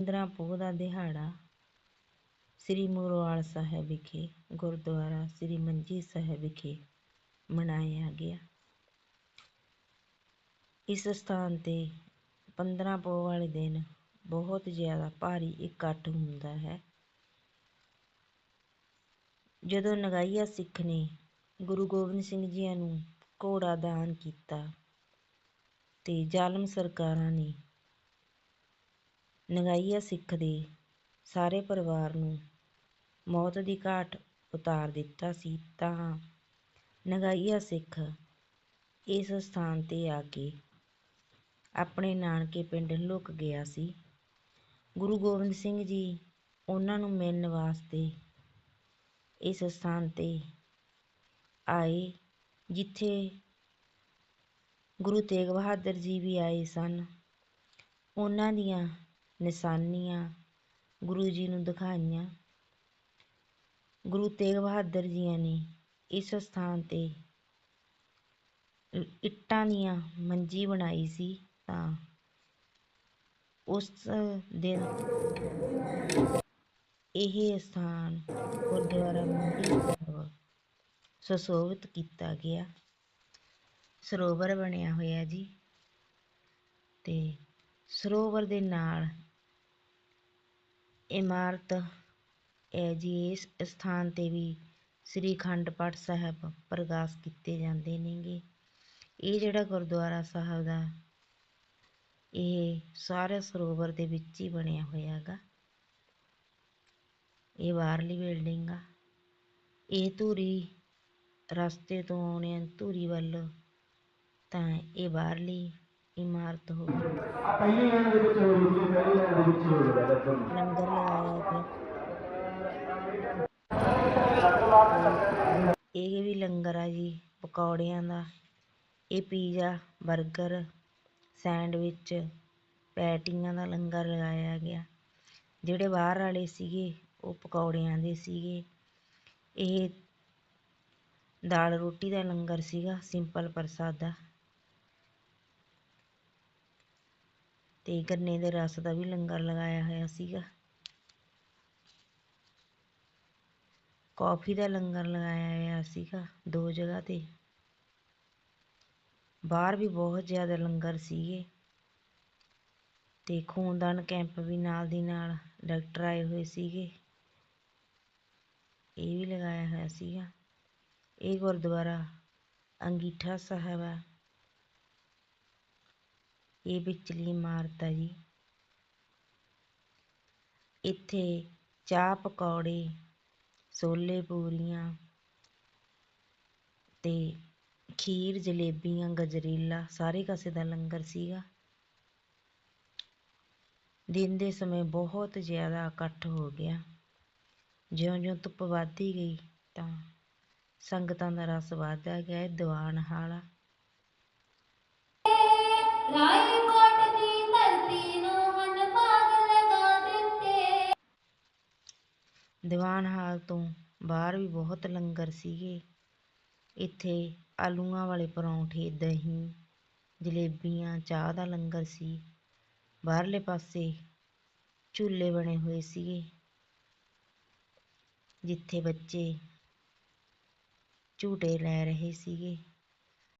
ਪੰਦਰਾਂ ਪੋਹ ਦਾ ਦਿਹਾੜਾ ਸ੍ਰੀ ਮੁਰਵਾਲ ਸਾਹਿਬ ਵਿਖੇ, ਗੁਰਦੁਆਰਾ ਸ੍ਰੀ ਮੰਜੀ ਸਾਹਿਬ ਵਿਖੇ ਮਨਾਇਆ ਗਿਆ। ਇਸ ਸਥਾਨ ਤੇ ਪੰਦਰਾਂ ਪੋਹ ਵਾਲੇ ਦਿਨ ਬਹੁਤ ਜ਼ਿਆਦਾ ਭਾਰੀ ਇਕੱਠ ਹੁੰਦਾ ਹੈ। ਜਦੋਂ ਨਗਾਈਆ ਸਿੱਖ ਨੇ ਗੁਰੂ ਗੋਬਿੰਦ ਸਿੰਘ ਜੀਆਂ ਨੂੰ ਘੋੜਾ ਦਾਨ ਕੀਤਾ ਤੇ ਜ਼ਾਲਮ ਸਰਕਾਰਾਂ ਨੇ ਨਗਾਈਆ ਸਿੱਖ ਦੇ ਸਾਰੇ ਪਰਿਵਾਰ ਨੂੰ ਮੌਤ ਦੀ ਘਾਟ ਉਤਾਰ ਦਿੱਤਾ ਸੀ ਤਾਂ ਨਗਾਈਆ ਸਿੱਖ ਇਸ ਸਥਾਨ ਤੇ ਆ ਕੇ ਆਪਣੇ ਨਾਨਕੇ ਪਿੰਡ ਲੁਕ ਗਿਆ ਸੀ। ਗੁਰੂ ਗੋਬਿੰਦ ਸਿੰਘ ਜੀ ਉਹਨਾਂ ਨੂੰ ਮਿਲਣ ਵਾਸਤੇ ਇਸ ਸਥਾਨ ਤੇ ਆਏ, ਜਿੱਥੇ ਗੁਰੂ ਤੇਗ ਬਹਾਦਰ ਜੀ ਵੀ ਆਏ ਸਨ। ਉਹਨਾਂ ਦੀਆਂ ਨਿਸ਼ਾਨੀਆਂ, ਗੁਰੂ ਜੀ ਨੂੰ ਦਿਖਾਈਆਂ। ਗੁਰੂ ਤੇਗ ਬਹਾਦਰ ਜੀ ਨੇ ਇਸ ਸਥਾਨ ਤੇ ਇੱਟਾਂ ਦੀਆਂ ਮੰਜੀ ਬਣਾਈ ਸੀ ਤਾਂ ਉਸ ਦਿਨ ਇਹ ਸਥਾਨ ਗੁਰਦੁਆਰਾ ਮੰਡੀ ਸਾਹਿਬ ਸੁਸ਼ੋਭਿਤ ਕੀਤਾ ਗਿਆ। ਸਰੋਵਰ ਬਣਿਆ ਹੋਇਆ ਜੀ ਤੇ ਸਰੋਵਰ ਦੇ ਨਾਲ ਇਮਾਰਤ ਹੈ ਜੀ। ਇਸ ਅਸਥਾਨ ਤੇ ਵੀ ਸ੍ਰੀ ਅਖੰਡ ਪਾਠ ਸਾਹਿਬ ਪ੍ਰਕਾਸ਼ ਕੀਤੇ ਜਾਂਦੇ ਨੇਗੇ। ਇਹ ਜਿਹੜਾ ਗੁਰਦੁਆਰਾ ਸਾਹਿਬ ਦਾ ਇਹ ਸਾਰੇ ਸਰੋਵਰ ਦੇ ਵਿੱਚ ਹੀ ਬਣਿਆ ਹੋਇਆ ਹੈਗਾ ਇਹ ਬਾਹਰਲੀ ਬਿਲਡਿੰਗ ਆ। ਇਹ ਧੂਰੀ ਰਸਤੇ ਤੋਂ ਆਉਣੇ ਧੂਰੀ ਵੱਲ ਤਾਂ ਇਹ ਬਾਹਰਲੀ ਇਮਾਰਤ ਹੋ ਗਈ। ਪਹਿਲੀ ਲਾਈਨ ਦੇ ਵਿੱਚ ਹੋ ਹੈ ਪਹਿਲੀ ਲਾਈਨ ਦੇ ਵਿੱਚ ਹੋ ਹੈ ਲੰਗਰ ਲਗਾਇਆ ਗਿਆ ਇਹ ਵੀ ਲੰਗਰ ਆ ਜੀ ਪਕੌੜਿਆਂ ਦਾ। ਇਹ ਪੀਜ਼ਾ 버ਗਰ ਸੈਂਡਵਿਚ ਪੈਟੀਆਂ ਦਾ ਲੰਗਰ ਲਗਾਇਆ ਗਿਆ। ਜਿਹੜੇ ਬਾਹਰ ਵਾਲੇ ਸੀਗੇ ਉਹ ਪਕੌੜਿਆਂ ਦੇ ਸੀਗੇ। ਇਹ ਦਾਲ ਰੋਟੀ ਦਾ ਲੰਗਰ ਸੀਗਾ ਸਿੰਪਲ ਪ੍ਰਸਾਦਾ। ਅਤੇ ਗੰਨੇ ਦੇ ਰਸ ਦਾ ਵੀ ਲੰਗਰ ਲਗਾਇਆ ਹੋਇਆ ਸੀਗਾ। ਕੌਫੀ ਦਾ ਲੰਗਰ ਲਗਾਇਆ ਹੋਇਆ ਸੀਗਾ ਦੋ ਜਗ੍ਹਾ ਤੇ। ਬਾਹਰ ਵੀ ਬਹੁਤ ਜ਼ਿਆਦਾ ਲੰਗਰ ਸੀਗੇ। ਅਤੇ ਖੂਨਦਾਨ ਕੈਂਪ ਵੀ ਨਾਲ ਦੀ ਨਾਲ ਡਾਕਟਰ ਆਏ ਹੋਏ ਸੀਗੇ। ਇਹ ਵੀ ਲਗਾਇਆ ਹੋਇਆ ਸੀਗਾ। ਇਹ ਗੁਰਦੁਆਰਾ ਅੰਗੀਠਾ ਸਾਹਿਬ ਹੈ ਇਹ ਵਿਚਲੀ ਇਮਾਰਤ ਆ ਜੀ। ਇੱਥੇ ਚਾਹ ਪਕੌੜੇ, ਛੋਲੇ ਪੂਰੀਆਂ ਤੇ ਖੀਰ, ਜਲੇਬੀਆਂ, ਗਜਰੇਲਾ ਸਾਰੇ ਕਾਸੇ ਦਾ ਲੰਗਰ ਸੀਗਾ। ਦਿਨ ਦੇ ਸਮੇਂ ਬਹੁਤ ਜ਼ਿਆਦਾ ਇਕੱਠ ਹੋ ਗਿਆ। ਜਿਉਂ-ਜਿਉਂ ਧੁੱਪ ਵੱਧਦੀ ਗਈ ਤਾਂ ਸੰਗਤਾਂ ਦਾ ਰਸ ਵੱਧਦਾ ਗਿਆ, ਇਹ ਦੀਵਾਨ ਹਾਲ ਦੀਵਾਨ ਹਾਲ ਤੋਂ ਬਾਹਰ ਵੀ ਬਹੁਤ ਲੰਗਰ ਸੀਗੇ। ਇੱਥੇ ਆਲੂਆਂ ਵਾਲੇ ਪਰੌਂਠੇ, ਦਹੀਂ, ਜਲੇਬੀਆਂ, ਚਾਹ ਦਾ ਲੰਗਰ ਸੀ। ਬਾਹਰਲੇ ਪਾਸੇ ਝੂਲੇ ਬਣੇ ਹੋਏ ਸੀਗੇ, ਜਿੱਥੇ ਬੱਚੇ ਝੂਟੇ ਲੈ ਰਹੇ ਸੀਗੇ।